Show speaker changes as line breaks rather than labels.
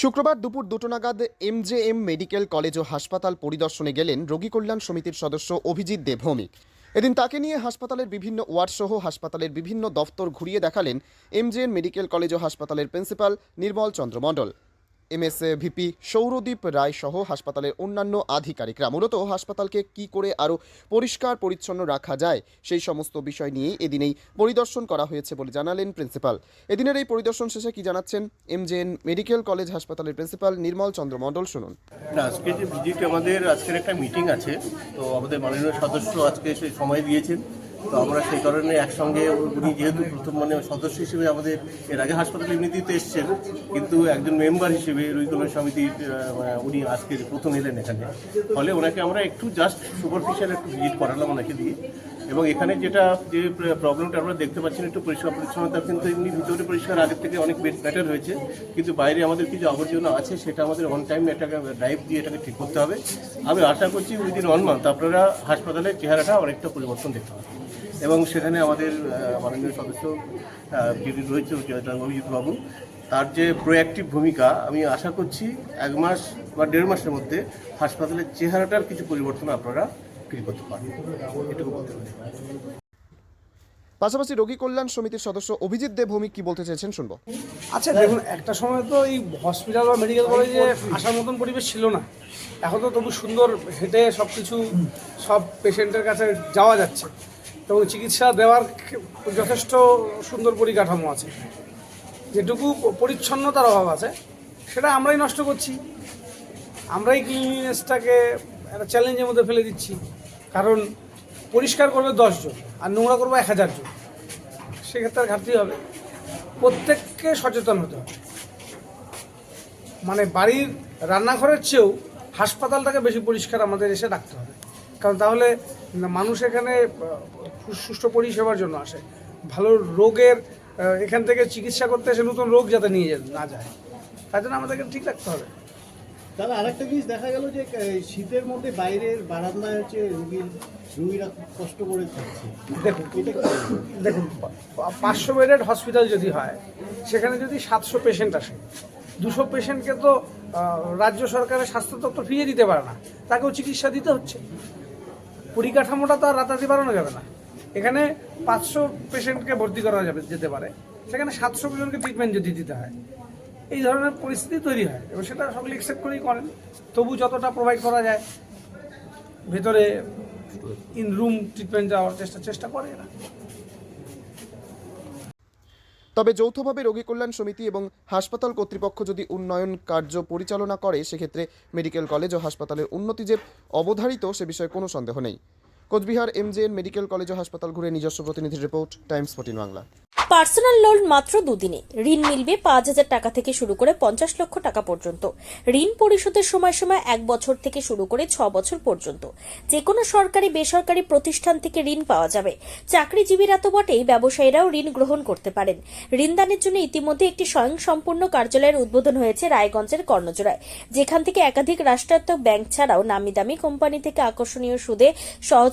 শুক্রবার দুপুর দুটো নাগাদ এমজেএম মেডিকেল কলেজ ও হাসপাতাল পরিদর্শনে গেলেন রোগী কল্যাণ সমিতির সদস্য অভিজিৎ দেবভৌমিক। এদিন তাকে নিয়ে হাসপাতালের বিভিন্ন ওয়ার্ড সহ হাসপাতালের বিভিন্ন দফতর ঘুরিয়ে দেখালেন এমজেএন মেডিকেল কলেজ ও হাসপাতালের principal Nirmal Chandra Mondal. MS VP Sourodeep Roy সহ হাসপাতালের অন্যান্য আধিকারিকরা। মূলত হাসপাতালকে কি করে আরও পরিষ্কার, পরিচ্ছন্ন রাখা যায়, সেই সমস্ত বিষয় নিয়েই এদিনেই পরিদর্শন করা হয়েছে বলে জানালেন প্রিন্সিপাল। এদিনের এই পরিদর্শন শেষে কি জানাচ্ছেন এমজেএন মেডিকেল কলেজ হাসপাতালের প্রিন্সিপাল নির্মল চন্দ্র মণ্ডল, শুনুন।
আজকে যে ভিজিট আমাদের, আজকের একটা মিটিং আছে। তো আমাদের মাননীয় সদস্য আজকে সেই সময় দিয়েছেন। তো আমরা সেই কারণে একসঙ্গে উনি যেহেতু প্রথম মানে সদস্য হিসেবে আমাদের এর আগে হাসপাতালে এমনিতেই এসছেন, কিন্তু একজন মেম্বার হিসেবে রুইকল্যাণ সমিতির উনি আজকে প্রথম এলেন এখানে। ফলে ওনাকে আমরা একটু জাস্ট সুপারফিশিয়াল একটু ভিজিট করালাম ওনাকে দিয়ে। এবং এখানে যেটা, যে প্রবলেমটা আমরা দেখতে পাচ্ছেন একটু পরিষ্কার পরিচ্ছন্নতা কিন্তু এমনি ভিতরে পরিষ্কার, আগের থেকে অনেক বেটার হয়েছে। কিন্তু বাইরে আমাদের কিছু আবর্জনা আছে, সেটা আমাদের অন টাইম এটাকে ড্রাইভ দিয়ে এটাকে ঠিক করতে হবে। আমি আশা করছি উইদিন ওয়ান মান্থ আপনারা হাসপাতালের চেহারাটা অনেকটা পরিবর্তন দেখতে পাবেন। এবং সেখানে আমাদের মাননীয় সদস্য যিনি রয়েছে অভিজিৎ বাবু তার যে প্রোঅ্যাক্টিভ ভূমিকা আমি আশা করছি এক মাস বা দেড় মাসের মধ্যে হাসপাতালের চেহারাটার কিছু পরিবর্তন আপনারা ফিল করতে পারেন এটুকু বলতে পারি
পাশাপাশি রোগী কল্যাণ সমিতির সদস্য অভিজিৎ দেব ভৌমিক কি বলতে চেয়েছেন শুনব।
আচ্ছা দেখুন একটা সময় তো এই হসপিটাল বা মেডিকেল কলেজে আসার মতন পরিবেশ ছিল না। এখন তো তবু সুন্দর হেঁটে সব কিছু সব পেশেন্টের কাছে যাওয়া যাচ্ছে। এবং চিকিৎসা দেওয়ার যথেষ্ট সুন্দর পরিকাঠামো আছে। যেটুকু পরিচ্ছন্নতার অভাব আছে, সেটা আমরাই নষ্ট করছি। আমরাই ক্লিনিনেসটাকে একটা চ্যালেঞ্জের মধ্যে ফেলে দিচ্ছি। কারণ পরিষ্কার করবে দশজন আর নোংরা করবে এক হাজার জন। সেক্ষেত্রে ঘাটতি হবে। প্রত্যেককে সচেতন হতে হবে। মানে বাড়ির রান্নাঘরের চেয়েও হাসপাতালটাকে বেশি পরিষ্কার আমাদের এসে রাখতে হবে। কারণ তাহলে মানুষ এখানে সুষ্ঠু পরিষেবার জন্য আসে। ভালো রোগের এখান থেকে চিকিৎসা করতে এসে নতুন রোগ যাতে নিয়ে যেতে না যায়। তার জন্য আমাদেরকে ঠিক রাখতে হবে।
তাহলে আরেকটা জিনিস দেখা গেল যে শীতের মধ্যে বাইরের বারান্দায় হচ্ছে রুগীর রুগীরা কষ্ট করে থাকছে
দেখুন দেখুন পাঁচশো বেডেড হসপিটাল যদি হয় সেখানে যদি সাতশো পেশেন্ট আসে দুশো পেশেন্টকে তো রাজ্য সরকারের স্বাস্থ্য দপ্তর ফিরিয়ে দিতে পারে না তাকেও চিকিৎসা দিতে হচ্ছে। পরিকাঠামোটা তো আর রাতারাতি বাড়ানো যাবে না। এখানে পাঁচশো পেশেন্টকে ভর্তি করা যাবে, যেতে পারে। সেখানে সাতশো জনকে ট্রিটমেন্ট যদি দিতে হয়। এই ধরনের পরিস্থিতি তৈরি হয়। এবং সেটা সকলে একসেপ্ট করেই করেন। তবু যতটা প্রোভাইড করা যায়, ভেতরে ইন রুম ট্রিটমেন্ট যাওয়ার চেষ্টা চেষ্টা করে এরা।
তবে যৌথভাবে রোগী কল্যাণ সমিতি এবং হাসপাতাল কর্তৃপক্ষ যদি উন্নয়ন কার্য পরিচালনা করে, সেক্ষেত্রে মেডিকেল কলেজ ও হাসপাতালের উন্নতি যে অবধারিত, সে বিষয়ে কোনো সন্দেহ নেই। কোচবিহার এমজেএন মেডিকেল কলেজ ও হাসপাতাল ঘুরে নিজস্ব প্রতিনিধির report, Times fourteen Bangla.
Personal loan মাত্র দুদিনে। ঋণ মিলবে পাঁচ হাজার টাকা থেকে শুরু করে পঞ্চাশ লক্ষ টাকা পর্যন্ত। ঋণ পরিশোধের সময়সীমা এক বছর থেকে শুরু করে ছ বছর পর্যন্ত। যে কোনো সরকারি, বেসরকারি প্রতিষ্ঠান থেকে ঋণ পাওয়া যাবে। চাকরিজীবীরা তো বটেই ব্যবসায়ীরাও ঋণ গ্রহণ করতে পারেন। ঋণদানের জন্য ইতিমধ্যে একটি স্বয়ংসম্পূর্ণ কার্যালয়ের উদ্বোধন হয়েছে রায়গঞ্জের কর্ণজোড়ায়। যেখান থেকে একাধিক রাষ্ট্রায়ত্ত ব্যাংক ছাড়াও নামি দামি কোম্পানি থেকে আকর্ষণীয় সুদে সহজ